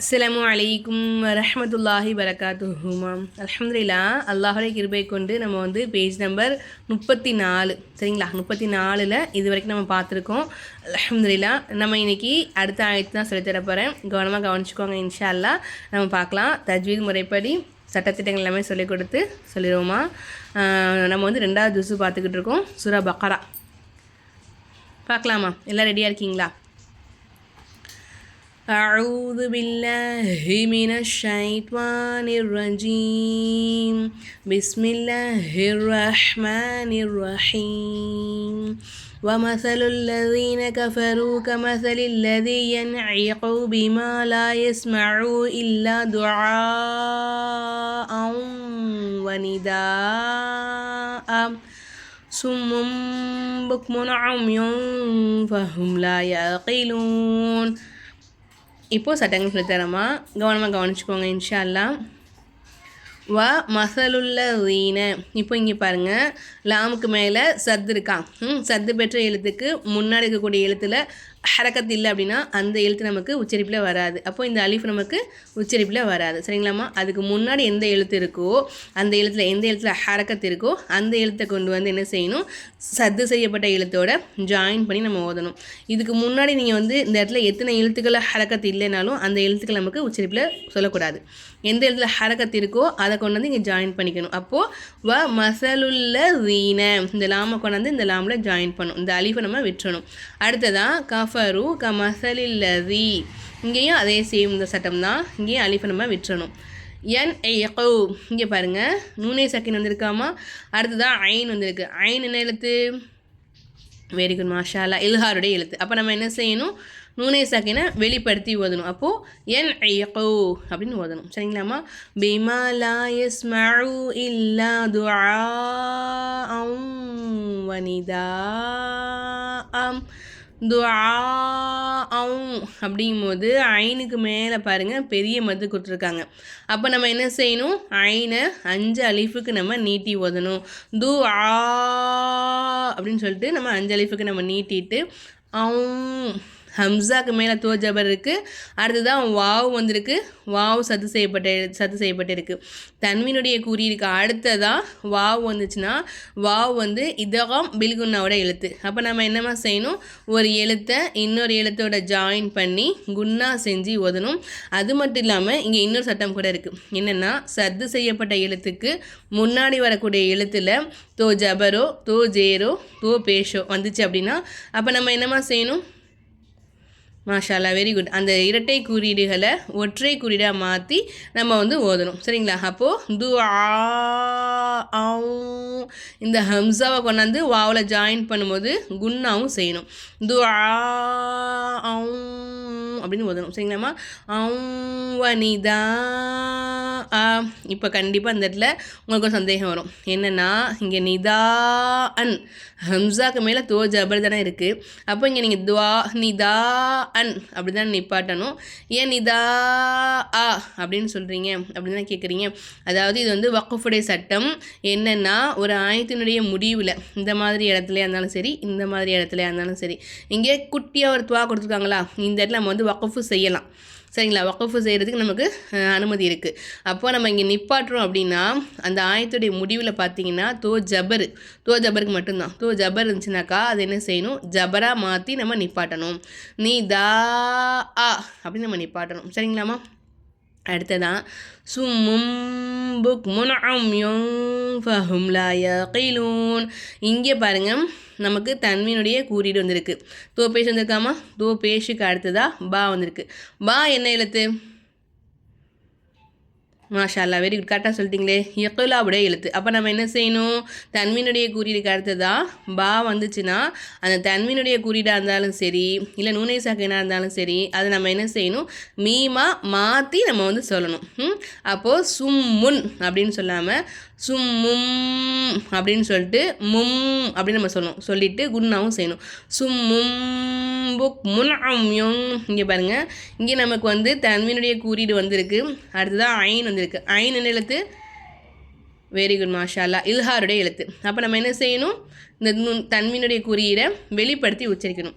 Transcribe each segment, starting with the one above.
அஸ்ஸலாமு அலைக்கும் வரஹ்மத்துல்லாஹி வரகாத்துஹுமா அலமதுல்லா அல்லாஹுடைய கிருபை கொண்டு நம்ம வந்து பேஜ் நம்பர் முப்பத்தி நாலு சரிங்களா? முப்பத்தி நாலில் இது வரைக்கும் நம்ம பார்த்துருக்கோம். அலமதுல்லா நம்ம இன்னைக்கு அடுத்த ஆயத்து தான் சொல்லித் போகிறேன் கவனமாக கவனிச்சுக்கோங்க இன்ஷா அல்லாஹ் நம்ம பார்க்கலாம். தஜ்வீத் முறைப்படி சட்டத்திட்டங்கள் எல்லாமே சொல்லிக் கொடுத்து சொல்லிடுவோமா? நம்ம வந்து ரெண்டாவது ஜூஸு பார்த்துக்கிட்டு இருக்கோம். சூரா பக்கரா. பார்க்கலாமா? எல்லாம் ரெடியாக இருக்கீங்களா? أعوذ بالله من الشيطان الرجيم. بسم الله الرحمن الرحيم. ومثل الذين كفروا كمثل الذي ينعق بما لا يسمع إلا دعاء ونداء. صم بكم عمي فهم لا يعقلون. இப்போது சட்டங்கள் சொல்லித்தரமா? கவனமாக கவனிச்சுக்கோங்க இன்ஷா அல்லாஹ் வ மசலுள்ள வீண. இப்போ இங்கே பாருங்கள் லாமுக்கு மேலே சத்து இருக்கான் ம் சத்து பெற்ற எழுத்துக்கு முன்னாடி இருக்கக்கூடிய எழுத்தில் ஹரக்கத் இல்லை அப்படின்னா அந்த எழுத்து நமக்கு உச்சரிப்பில் வராது. அப்போ இந்த அலிஃப் நமக்கு உச்சரிப்பில் வராது. சரிங்களாம்மா? அதுக்கு முன்னாடி எந்த எழுத்து இருக்கோ அந்த எழுத்தில் எந்த எழுத்தில் ஹரக்கத் இருக்கோ அந்த எழுத்தை கொண்டு வந்து என்ன செய்யணும்? சத்து செய்யப்பட்ட எழுத்தோட ஜாயின் பண்ணி நம்ம ஓதணும். இதுக்கு முன்னாடி நீங்கள் வந்து இந்த இடத்துல எத்தனை எழுத்துக்களை ஹரக்கத் இல்லைனாலும் அந்த எழுத்துக்கள் நமக்கு உச்சரிப்பில் சொல்லக்கூடாது. எந்த இடத்துல ஹரக்கத் இருக்கோ அதை கொண்டு வந்து இங்கே ஜாயின் பண்ணிக்கணும். அப்போது வ மசலுள்ள ரீன இந்த லாமை கொண்டாந்து இந்த லாமில் ஜாயின் பண்ணும். இந்த அலிஃபை நம்ம விட்டுறணும். அடுத்ததான் கஃபரு க மசலில்லதி இங்கேயும் அதே சேம் இந்த சட்டம் தான். இங்கேயும் அலிஃபை நம்ம விட்டுறணும். என் ஐயோ இங்கே பாருங்கள் நூனே சக்கின் வந்திருக்காமா? அடுத்ததான் ஐன் வந்திருக்கு. ஐன் என்ன எழுத்து? வெரி குட் மாஷாலா இல்ஹாருடைய எழுத்து. அப்போ நம்ம என்ன செய்யணும்? நூனே சாக்கினை வெளிப்படுத்தி ஓதணும். அப்போது என் ஐயோ அப்படின்னு ஓதணும். சரிங்களாம்மா? பிமா எஸ் மழு இல்லா துஆஅம் வனிதாஅம். துஆஅம் அப்படிங்கும்போது ஐனுக்கு மேலே பாருங்கள் பெரிய மது கொடுத்துருக்காங்க. அப்போ நம்ம என்ன செய்யணும்? ஐனை அஞ்சு அலிஃபுக்கு நம்ம நீட்டி ஓதணும். து ஆ அப்படின்னு சொல்லிட்டு நம்ம அஞ்சு அலிஃபுக்கு நம்ம நீட்டிட்டு அவும் ஹம்சாக்கு மேலே தோ ஜபர் இருக்குது அடுத்ததான் வாவ் வந்திருக்கு. வாவ் சத்து செய்யப்பட்ட சத்து செய்யப்பட்டிருக்கு. தன்வினுடைய கூறியிருக்கு அடுத்ததாக வாவ் வந்துச்சுன்னா வாவ் வந்து இதகம் பில்குன்னாவோட எழுத்து. அப்போ நம்ம என்னமா செய்யணும்? ஒரு எழுத்தை இன்னொரு எழுத்தோட ஜாயின் பண்ணி குன்னா செஞ்சு ஓதணும் அது மட்டும் இல்லாமல் இங்கே இன்னொரு சட்டம் கூட இருக்குது என்னென்னா சத்து செய்யப்பட்ட எழுத்துக்கு முன்னாடி வரக்கூடிய எழுத்தில் தோ ஜபரோ தோ ஜேரோ தோ பேஷோ வந்துச்சு அப்படின்னா அப்போ நம்ம என்னமா செய்யணும்? மாஷாலா வெரி குட் அந்த இரட்டை குறியீடுகளை ஒற்றை குறியீடாக மாற்றி நம்ம வந்து ஓதணும். சரிங்களா? அப்போது து ஆ இந்த ஹம்சாவை கொண்டாந்து வாவில் ஜாயின் பண்ணும்போது குன்னாவும் செய்யணும். து ஆ அப்படின்னு ஓதணும். சரிங்களாம்மா? வனிதா இப்போ கண்டிப்பாக அந்த இடத்துல உங்களுக்கு ஒரு சந்தேகம் வரும். என்னென்னா இங்கே நிதா அன் ஹம்சாக்கு மேலே தோ ஜபர் தானே இருக்குது அப்போ இங்கே நீங்கள் துவா நிதா அன் அப்படி தான் நிப்பாட்டணும். ஏன் நிதா ஆ அப்படின்னு சொல்கிறீங்க அப்படின்னு தான் கேட்குறீங்க அதாவது இது வந்து வக்குஃபுடைய சட்டம். என்னென்னா ஒரு ஆயத்தினுடைய முடிவில் இந்த மாதிரி இடத்துலையா இருந்தாலும் சரி இந்த மாதிரி இடத்துலையா இருந்தாலும் சரி. இங்கே குட்டியாக ஒரு துவா கொடுத்துருக்காங்களா? இந்த இடத்துல நம்ம வந்து வக்குஃபு செய்யலாம். சரிங்களா? வக்கஃபு செய்கிறதுக்கு நமக்கு அனுமதி இருக்குது அப்போ நம்ம இங்கே நிப்பாட்டுறோம் அப்படின்னா அந்த ஆயத்துடைய முடிவில் பார்த்தீங்கன்னா தோ ஜபர். தோ ஜபருக்கு மட்டும்தான். தோ ஜபர் இருந்துச்சுனாக்கா அது என்ன செய்யணும்? ஜபராக மாற்றி நம்ம நிப்பாட்டணும். நீ தா ஆ அப்படின்னு நம்ம நிப்பாட்டணும். சரிங்களாம்மா? அடுத்ததான் சும்மும் புக் முன்அம்யும் ஃபஹும் லா யகீலூன். இங்கே பாருங்க நமக்கு தன்மையினுடைய கூறிட்டு வந்திருக்கு. தோ பேஷ் வந்திருக்காமா? தோ பேஷுக்கு அடுத்ததாக பா வந்திருக்கு. பா என்ன எழுத்து? மாஷா அல்லா வெரி குட் கரெக்டாக சொல்லிட்டீங்களே. யக்குலாவுடைய எழுத்து. அப்போ நம்ம என்ன செய்யணும்? தன்மீனுடைய குறியீடுக்கு தான் பா வந்துச்சுன்னா அந்த தன்மீனுடைய குறியீடாக இருந்தாலும் சரி இல்லை நூனை சாக்கினா இருந்தாலும் சரி அதை நம்ம என்ன செய்யணும்? மீமா மாற்றி நம்ம வந்து சொல்லணும். ம்? அப்போது சும்முன் அப்படின்னு சொல்லாமல் சும்மும் அப்படின்னு சொல்லிட்டு மும் அப்படின்னு நம்ம சொல்லணும். சொல்லிட்டு குன்னாவும் செய்யணும். சும்மும் புக் முன் அம்யும் இங்கே பாருங்கள் இங்கே நமக்கு வந்து தன்மீனுடைய குறியீடு வந்திருக்கு. அடுத்ததான் ஐன் வந்திருக்கு. ஐன் என்ன எழுத்து? வெரி குட் மாஷா அல்லா இல்ஹாருடைய எழுத்து. அப்போ நம்ம என்ன செய்யணும்? இந்த தன்மையினுடைய குறியீடை வெளிப்படுத்தி உச்சரிக்கணும்.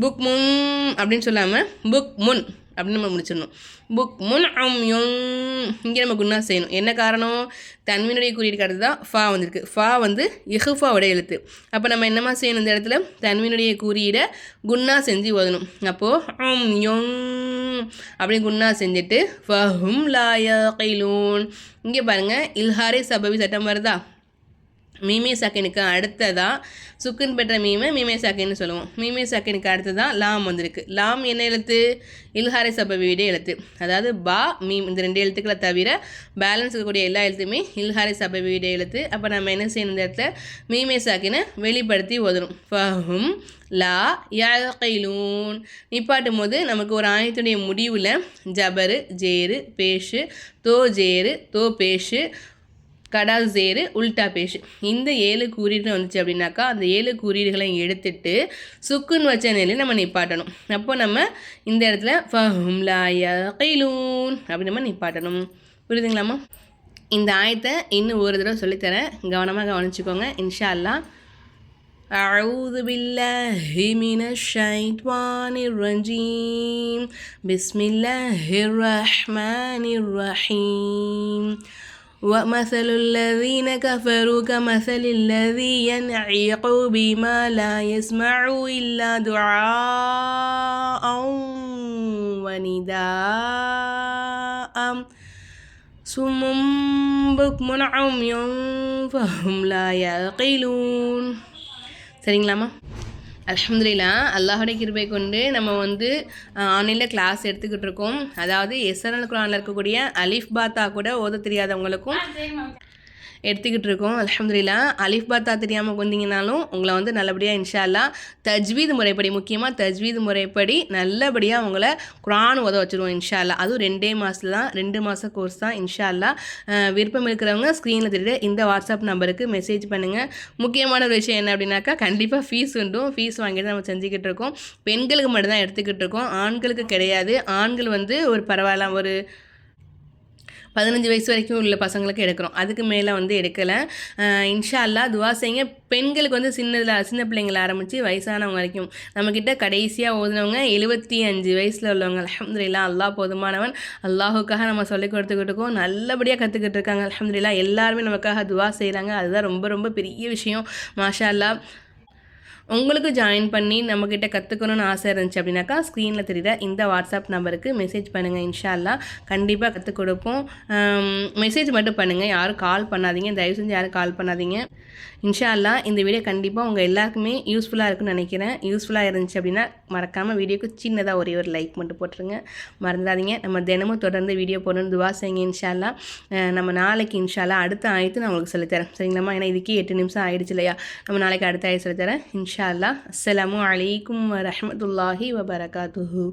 புக் முன் அப்படின்னு சொல்லாமல் புக் முன். அப்படின்னு நம்ம முடிச்சிடணும். புக் முன் அம்யும் இங்கே நம்ம குன்னா செய்யணும். என்ன காரணம்? தன்வினுடைய குறியீடு கடத்து தான் ஃபா வந்திருக்கு. ஃபா வந்து இஹுஃபாவோட எழுத்து. அப்போ நம்ம என்னமா செய்யணும் இந்த இடத்துல? தன்வினுடைய குறியீடை குன்னா செஞ்சு ஓதணும். அப்போது அம் யோங் அப்படின்னு குன்னா செஞ்சுட்டு ஃபஹும் லாயா கைலூன் இங்கே பாருங்கள் இல்ஹாரே சபவி சட்டம் வருதா? மீமே சாக்கினுக்கு அடுத்ததாக சுக்குன் பெற்ற மீமை மீமே சாக்கின்னு சொல்லுவோம். மீமே சாக்கினுக்கு அடுத்ததான் லாம் வந்திருக்கு. லாம் என்ன எழுத்து? இல்ஹாரை சபவியுடைய எழுத்து. அதாவது பா மீம் இந்த ரெண்டு எழுத்துக்களை தவிர பேலன்ஸ் இருக்கக்கூடிய எல்லா எழுத்துமே இல்ஹாரை சபவியுடைய எழுத்து. அப்போ நம்ம என்ன செய்யணும் இந்த இடத்துல? மீமே சாக்கினை வெளிப்படுத்தி ஓதணும். ஃபஹும் லா யாக்கைலூன் நிப்பாட்டும் போது நமக்கு ஒரு ஆயத்துடைய முடிவில் ஜபரு ஜேரு பேஷு தோ ஜேரு தோ பேஷு கடா ஜேரு உல்டா பேஷு இந்த ஏழு குறியீடு வந்துச்சு அப்படின்னாக்கா அந்த ஏழு குறியீடுகளை எடுத்துட்டு சுக்குன்னு வச்ச நிலையில் நம்ம நிப்பாட்டணும் அப்போ நம்ம இந்த இடத்துல ஃபஹும் லாயா கைலூன் அப்படி நம்ம நிப்பாட்டணும் புரியுதுங்களாம்மா இந்த ஆயத்தை இன்னும் ஒரு தடவை சொல்லித்தரேன் கவனமாக கவனிச்சுக்கோங்க இன்ஷா அல்லா أعوذ بالله من الشيطان الرجيم بسم الله الرحمن الرحيم ومثل الذين كفروا كمثل الذي ينعق بما لا يسمع إلا دعاء ونداء صم بكم عمي فهم لا يعقلون சரிங்களாம்மா அலமதுல்லா அல்லாஹுடைய கிருபை கொண்டு நம்ம வந்து ஆன்லைனில் கிளாஸ் எடுத்துக்கிட்டு இருக்கோம். அதாவது எஸ்என்எல் குரானில் இருக்கக்கூடிய அலிஃப் பாத்தா கூட ஓத தெரியாதவங்களுக்கும் எடுத்துக்கிட்டு இருக்கோம் அலமதுல்லா அலிஃப் பாத்தா தெரியாமல் வந்தீங்கனாலும் உங்களை வந்து நல்லபடியாக இன்ஷால்லா தஜ்வீது முறைப்படி முக்கியமாக தஜ்வீது முறைப்படி நல்லபடியாக உங்களை குரான் உத வச்சுருவோம் இன்ஷால்லா அதுவும் ரெண்டே மாதத்துல தான் ரெண்டு மாத கோர்ஸ் தான் இன்ஷால்லா விருப்பம் இருக்கிறவங்க ஸ்க்ரீனில் தெரியுது இந்த வாட்ஸ்அப் நம்பருக்கு மெசேஜ் பண்ணுங்கள் முக்கியமான ஒரு விஷயம் என்ன அப்படின்னாக்கா கண்டிப்பாக ஃபீஸ் உண்டும். ஃபீஸ் வாங்கிட்டு நம்ம செஞ்சுக்கிட்டு இருக்கோம் பெண்களுக்கு மட்டும்தான் எடுத்துக்கிட்டு இருக்கோம் ஆண்களுக்கு கிடையாது. ஆண்கள் வந்து ஒரு பரவாயில்ல ஒரு பதினஞ்சு வயசு வரைக்கும் உள்ள பசங்களுக்கு எடுக்கிறோம். அதுக்கு மேலே வந்து எடுக்கலை. இன்ஷா அல்லா துவா செய்யுங்க. பெண்களுக்கு வந்து சின்னதில் சின்ன பிள்ளைங்கள ஆரம்பித்து வயசானவங்க வரைக்கும். நம்மக்கிட்ட கடைசியாக ஓதுனவங்க எழுபத்தி அஞ்சு வயசில் உள்ளவங்க. அலமதுல்லா அல்லா போதுமானவன். அல்லாஹுக்காக நம்ம சொல்லிக் கொடுத்துக்கிட்டு இருக்கோம். நல்லபடியாக கற்றுக்கிட்டு இருக்காங்க. அலமதுல்லா எல்லாருமே நமக்காக துவா செய்கிறாங்க அதுதான் ரொம்ப ரொம்ப பெரிய விஷயம். மாஷா அல்லா உங்களுக்கு ஜாயின் பண்ணி நம்மக்கிட்ட கற்றுக்கணும்னு ஆசை இருந்துச்சு அப்படின்னாக்கா ஸ்க்ரீனில் தெரியுற இந்த வாட்ஸ்அப் நம்பருக்கு மெசேஜ் பண்ணுங்கள் இன்ஷால்லா. கண்டிப்பாக கற்றுக் கொடுப்போம். மெசேஜ் மட்டும் பண்ணுங்கள் யாரும் கால் பண்ணாதீங்க. தயவு செஞ்சு யாரும் கால் பண்ணாதீங்க. இன்ஷால்லா இந்த வீடியோ கண்டிப்பாக உங்கள் எல்லாருக்குமே யூஸ்ஃபுல்லாக இருக்குன்னு நினைக்கிறேன். யூஸ்ஃபுல்லாக இருந்துச்சு அப்படின்னா மறக்காமல் வீடியோக்கு சின்னதாக ஒரே ஒரு லைக் மட்டும் போட்டுருங்க. மறந்துடாதீங்க. நம்ம தினமும் தொடர்ந்து வீடியோ போடணும் துவா செய்யுங்க இன்ஷால்லா. நம்ம நாளைக்கு இன்ஷால்லா அடுத்த ஆயத்து நான் உங்களுக்கு சொல்லித்தரேன். சரிங்களாம்மா? ஏன்னா இதுக்கே எட்டு நிமிஷம் ஆயிடுச்சு இல்லையா? நம்ம நாளைக்கு அடுத்த ஆயத்து சொல்லித்தரேன். இன்ஷா அல்லா அஸ்லாம் வலைக்கம் வரமத்துல்லாஹி வபரகாத்துஹூ